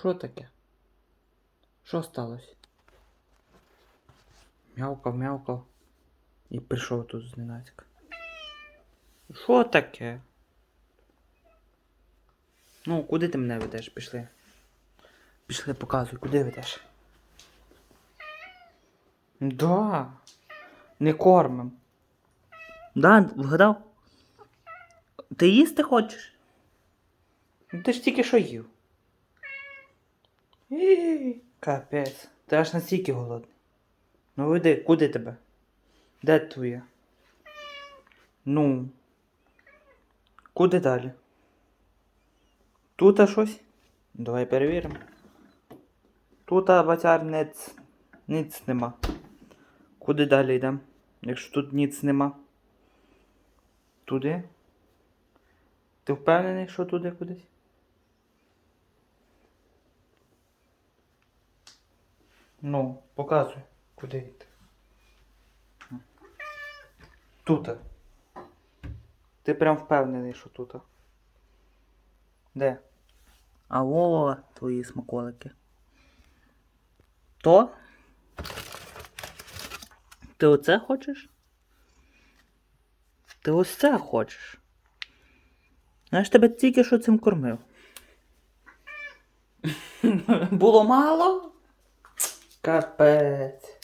Що таке? Що сталося? Мявкав, мявкав. І прийшов тут зненацька. Що таке? Ну, куди ти мене ведеш? Пішли. Пішли, показуй, куди ведеш? Да. Не кормим. Да, вгадав? Ти їсти хочеш? Ну ти ж тільки що їв. Капець. Ти аж настільки голодний. Ну веди, куди тебе? Де твоє? Ну. Куди далі? Тут щось? Давай перевіримо. Тут бацяр ниц. Ніц нема. Куди далі йдемо? Якщо тут ніц нема. Туди? Ти впевнений, що туди кудись? Ну, показуй, куди йти. Тут. Ти прям впевнений, що тут. Де? А во твої смаколики. То? Ти оце хочеш? Ти ось це хочеш? Ж тебе тільки що цим кормив. Було мало? Капець.